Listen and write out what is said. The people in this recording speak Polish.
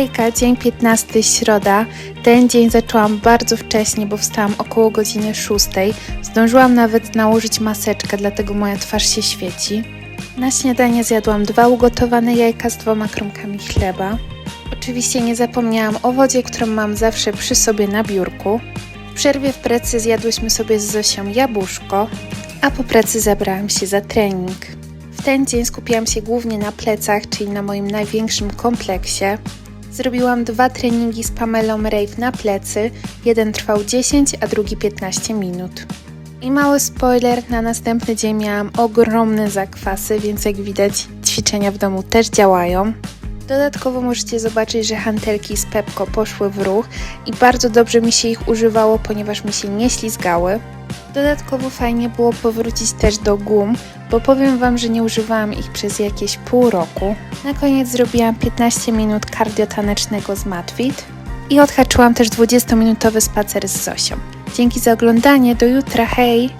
Hejka, dzień 15, środa. Ten dzień zaczęłam bardzo wcześnie, bo wstałam około godziny 6. Zdążyłam nawet nałożyć maseczkę, dlatego moja twarz się świeci. Na śniadanie zjadłam dwa ugotowane jajka z dwoma kromkami chleba. Oczywiście nie zapomniałam o wodzie, którą mam zawsze przy sobie na biurku. W przerwie w pracy zjadłyśmy sobie z Zosią jabłuszko, a po pracy zabrałam się za trening. W ten dzień skupiłam się głównie na plecach, czyli na moim największym kompleksie. Zrobiłam dwa treningi z Pamelą Rave na plecy. Jeden trwał 10, a drugi 15 minut. I mały spoiler, na następny dzień miałam ogromne zakwasy, więc jak widać ćwiczenia w domu też działają. Dodatkowo możecie zobaczyć, że hantelki z Pepko poszły w ruch i bardzo dobrze mi się ich używało, ponieważ mi się nie ślizgały. Dodatkowo fajnie było powrócić też do gum, bo powiem Wam, że nie używałam ich przez jakieś pół roku. Na koniec zrobiłam 15 minut cardio tanecznego z Matfit i odhaczyłam też 20-minutowy spacer z Zosią. Dzięki za oglądanie, do jutra, hej!